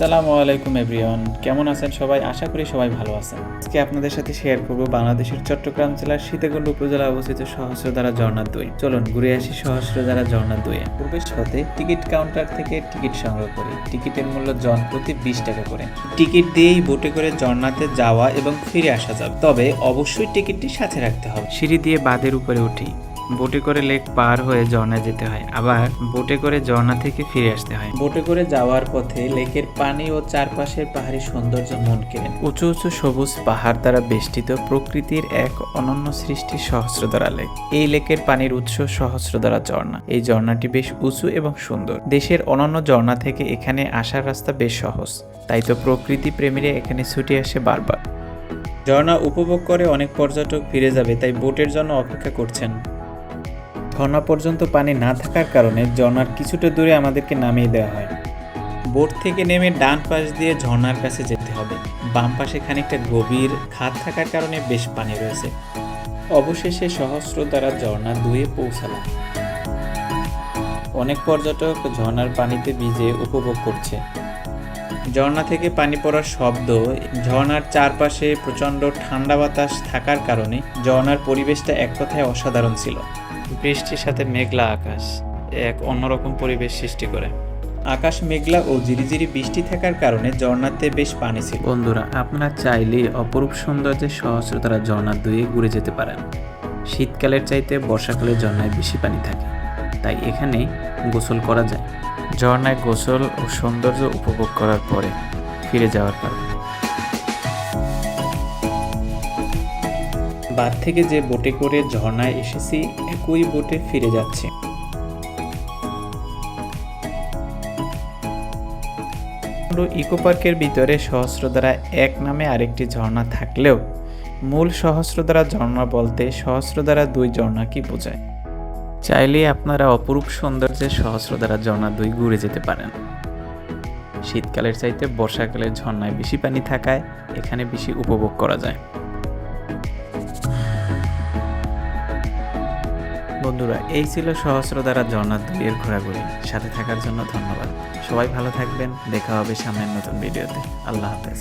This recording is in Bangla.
আসসালামু আলাইকুম এভরিওয়ান। কেমন আছেন সবাই? আশা করি সবাই ভালো আছেন। আজকে আপনাদের সাথে শেয়ার করব বাংলাদেশের চট্টগ্রাম জেলার সীতাকুণ্ড উপজেলা অবস্থিত সহস্রধারা ঝর্ণা দুই। চলুন ঘুরে আসি সহস্রধারা ঝর্ণা দুয়ে প্রবেশ হতে টিকিট কাউন্টার থেকে টিকিট সংগ্রহ করি। টিকিটের মূল্য জন প্রতি বিশ টাকা করে। টিকিট দিয়েই বোটে করে ঝর্ণাতে যাওয়া এবং ফিরে আসা যাবে। তবে অবশ্যই টিকিটটি সাথে রাখতে হবে। সিঁড়ি দিয়ে বাঁধের উপরে উঠি। বোটে করে লেক পার হয়ে ঝর্ণায় যেতে হয় আবার বোটে করে ঝর্ণা থেকে ফিরে আসতে হয়। বোটে করে যাওয়ার পথে লেকের পানি ও চারপাশের পাহাড়ি সৌন্দর্য মন কেড়ে উঁচু উঁচু সবুজ পাহাড় দ্বারা বেষ্টিত প্রকৃতির এক অনন্য সৃষ্টি সহস্রধারা লেক। এই লেকের পানির উৎস সহস্রধারা ঝর্ণা। এই ঝর্ণাটি বেশ উঁচু এবং সুন্দর। দেশের অনন্য ঝর্ণা থেকে এখানে আসার রাস্তা বেশ সহজ। তাই তো প্রকৃতি প্রেমীরা এখানে ছুটে আসে বারবার। ঝর্ণা উপভোগ করে অনেক পর্যটক ফিরে যাবে তাই বোটের জন্য অপেক্ষা করছেন। ঝর্ণা পর্যন্ত পানি না থাকার কারণে ঝর্ণার কিছুটা দূরে আমাদেরকে নামিয়ে দেওয়া হয়। বোট থেকে নেমে ডান পাশ দিয়ে ঝর্ণার কাছে যেতে হবে। বাম পাশে খানিকটা গভীর খাত থাকার কারণে বেশ পানি রয়েছে। অবশেষে সহস্র দ্বারা ঝর্ণা দুয়ে পৌঁছালাম অনেক পর্যটক ঝর্ণার পানিতে ভিজে উপভোগ করছে। ঝর্ণা থেকে পানি পড়ার শব্দ ঝর্ণার চারপাশে প্রচণ্ড ঠান্ডা বাতাস থাকার কারণে ঝর্ণার পরিবেশটা এক কথায় অসাধারণ ছিল। বৃষ্টির সাথে মেঘলা আকাশ এক অন্যরকম পরিবেশ সৃষ্টি করে। আকাশ মেঘলা ও ঝিরিঝিরি বৃষ্টি থাকার কারণে ঝর্ণাতে বেশ পানি ছিল। বন্ধুরা আপনারা চাইলে অপরূপ সৌন্দর্যের সহস্রতারা ঝর্ণা দুয়ে ঘুরে যেতে পারেন। শীতকালের চাইতে বর্ষাকালে ঝর্ণায় বেশি পানি থাকে তাই এখানে গোসল করা যায়। ঝর্ণায় গোসল ও সৌন্দর্য উপভোগ করার পরে ফিরে যাওয়ার পর বাদ থেকে যে বোটে করে ঝর্ণায় এসেছি, একই বোটে ফিরে যাচ্ছি। ইকো পার্কের ভিতরে সহস্রধারা এক নামে আরেকটি ঝর্ণা থাকলেও মূল সহস্রধারা ঝর্ণা বলতে সহস্রধারা দুই ঝর্ণা কি বোঝায়। চাইলে আপনারা অপরূপ সৌন্দর্যের সহস্রধারা ঝর্ণা দুই ঘুরে যেতে পারেন। শীতকালের চাইতে বর্ষাকালের ঝর্ণায় বেশি পানি থাকায় এখানে বেশি উপভোগ করা যায়। বন্ধুরা, এই ছিল সহস্রধারা ঝর্ণা দুইয়ের ঘোরাঘুরি। সাথে থাকার জন্য ধন্যবাদ। সবাই ভালো থাকবেন। দেখা হবে সামনের নতুন ভিডিওতে। আল্লাহ হাফেজ।